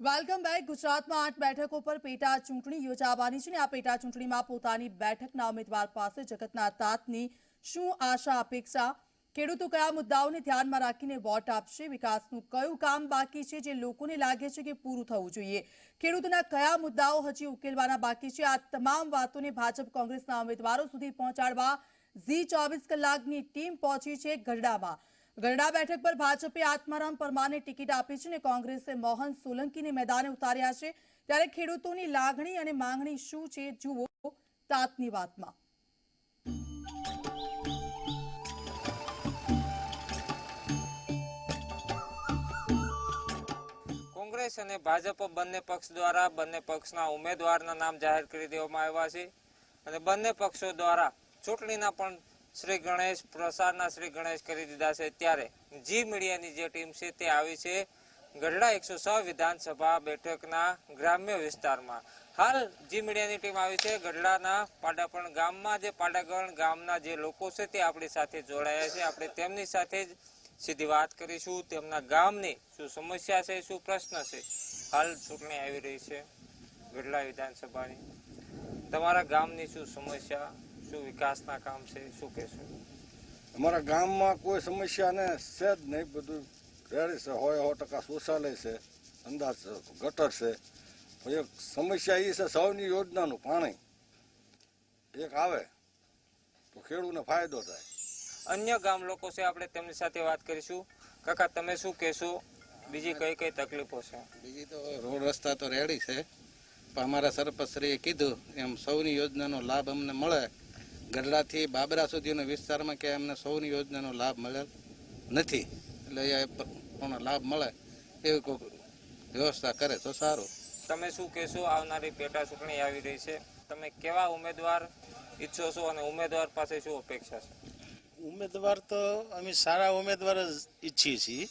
Welcome back. ગુજરાતમાં આઠ બેઠકો પર પેટા ચૂંટણી યોજાવાની છે અને આ પેટા ચૂંટણીમાં પોતાની બેઠકના ઉમેદવાર પાસે જગતના તાતની શું આશા, અપેક્ષા? ખેડૂતો કયા મુદ્દાઓને ધ્યાનમાં રાખીને વોટ આપશે? વિકાસનું કયું કામ બાકી છે જે લોકોને લાગે છે કે પૂરું થવું જોઈએ? ખેડૂતોના કયા મુદ્દાઓ હજી ઉકેલવાના બાકી છે? આ તમામ વાતોને ભાજપ કોંગ્રેસના ઉમેદવારો સુધી પહોંચાડવા ઝી ચોવીસ કલાકની ટીમ પહોંચી છે ગરડામાં ગરડા બેઠક પર ભાજપે આત્મારામ પરમારને ટિકિટ આપી છે અને કોંગ્રેસે મોહન સોલંકીને મેદાને ઉતાર્યા છે. ત્યારે ખેડૂતોની લાગણી અને માંગણી શું છે જુઓ તાતની વાતમાં. કોંગ્રેસ અને ભાજપ બંને પક્ષ દ્વારા બંને પક્ષના ઉમેદવારના નામ જાહેર કરી દેવામાં આવ્યા છે. અને બંને પક્ષો દ્વારા ચૂંટણીના પણ શ્રી ગણેશ પ્રસારના શ્રી ગણેશ કરી દીધા છે. ત્યારે જી મીડિયાની જે ટીમ છે તે આવી છે ગઢડા એકસો છ વિધાનસભા બેઠકના ગ્રામ્ય વિસ્તારમાં. હાલ જી મીડિયાની ટીમ આવી છે ગઢડાના પાડાપણ ગામમાં. જે પાડાગણ ગામના જે લોકો છે તે આપણી સાથે જોડાયા છે. આપણે તેમની સાથે જ સીધી વાત કરીશું. તેમના ગામની શું સમસ્યા છે, શું પ્રશ્ન છે? હાલ ચૂંટણી આવી રહી છે ગઢડા વિધાનસભાની. તમારા ગામની શું સમસ્યા? શું વિકાસના કામ છે? શું કહેશો? અમારા ગામમાં કોઈ સમસ્યા ને છે જ નહીં. બધું રેડી છે. હોય સો ટકા શૌચાલય છે. અંદાજ ગટર છે. એક સમસ્યા એ છે સૌની યોજનાનું પાણી. એક આવે તો ખેડૂતને ફાયદો થાય. અન્ય ગામ લોકો છે આપણે તેમની સાથે વાત કરીશું. કાકા તમે શું કહેશો? બીજી કઈ કઈ તકલીફો છે? બીજી તો રોડ રસ્તા તો રેડી છે. પણ અમારા સરપંચશ્રીએ કીધું એમ સૌની યોજનાનો લાભ અમને મળે. ગઢડાથી બાબરા સુધીના વિસ્તારમાં કે અમને સૌની યોજનાનો લાભ મળેલ નથી. એટલે એ પણ લાભ મળે એવી કોઈ વ્યવસ્થા કરે તો સારું. તમે શું કહેશો? આવનારી પેટા ચૂંટણી આવી રહી છે. તમે કેવા ઉમેદવાર ઈચ્છો છો અને ઉમેદવાર પાસે શું અપેક્ષા છે? ઉમેદવાર તો અમે સારા ઉમેદવાર જ ઈચ્છીએ છીએ.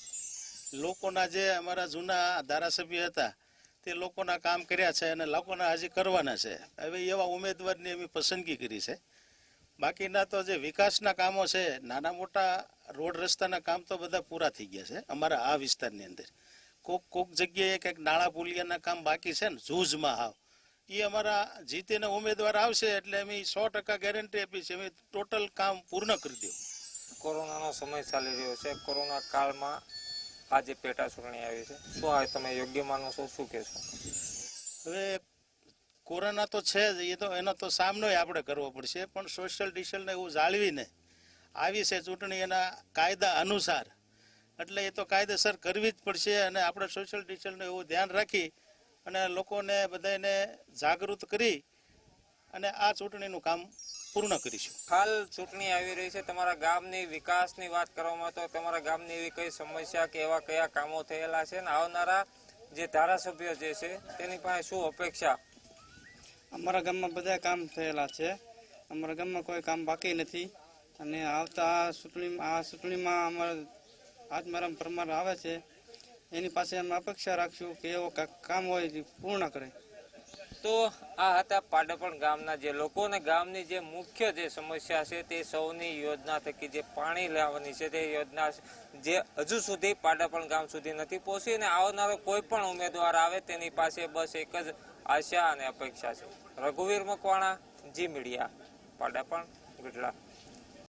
લોકોના જે અમારા જૂના ધારાસભ્ય હતા તે લોકોના કામ કર્યા છે અને લોકોના હજી કરવાના છે. હવે એવા ઉમેદવારની અમે પસંદગી કરી છે. બાકીના તો જે વિકાસના કામો છે નાના મોટા રોડ રસ્તાના કામ તો બધા પૂરા થઈ ગયા છે અમારા આ વિસ્તારની અંદર. કોક કોક જગ્યાએ કંઈક નાળા પુલિયાના કામ બાકી છે ને જૂજમાં હાવ. એ અમારા જીતીને ઉમેદવાર આવશે એટલે અમે સો ટકા ગેરંટી આપી છે અમે ટોટલ કામ પૂર્ણ કરી દઉં કોરોનાનો સમય ચાલી રહ્યો છે. કોરોના કાળમાં આજે પેટા ચૂંટણી આવી છે. શું આ તમે યોગ્ય માનો છો? શું કહેશો? હવે કોરોના તો છે જ, એ તો એનો તો સામનો આપણે કરવો પડશે. પણ સોશિયલ ડિસ્ટન્સને એવું જાળવીને આવી છે ચૂંટણી એના કાયદા અનુસાર. એટલે એ તો કાયદેસર કરવી જ પડશે અને આપણે સોશિયલ ડિસ્ટન્સનું એવું ધ્યાન રાખી અને લોકોને બધાને જાગૃત કરી અને આ ચૂંટણીનું કામ પૂર્ણ કરીશું. હાલ ચૂંટણી આવી રહી છે. તમારા ગામની વિકાસની વાત કરવામાં તો તમારા ગામની એવી કઈ સમસ્યા કે એવા કયા કામો થયેલા છે? ને આવનારા જે ધારાસભ્ય જે છે, તેની પાસે શું અપેક્ષા? અમારા ગામમાં બધા કામ થયેલા છે. અમારા ગામમાં કોઈ કામ બાકી નથી. અને આવતા આ ચૂંટણીમાં આ ચૂંટણીમાં અમારા આત્મારામ પરમાર આવે છે. એની પાસે અમે અપેક્ષા રાખશું કે એવો કામ હોય તે પૂર્ણ કરે. તો આ હતા પાડપણ ગામના જે લોકો અને ગામની જે મુખ્ય જે સમસ્યા છે તે સૌની યોજના થકી જે પાણી લાવવાની છે તે યોજના જે હજુ સુધી પાડપણ ગામ સુધી નથી પહોંચી અને આવનારો કોઈ પણ ઉમેદવાર આવે તેની પાસે બસ એક જ આશા અને અપેક્ષા છે. રઘુવીર મકવાણા જી મીડિયા પાડાપણ ગઢડા.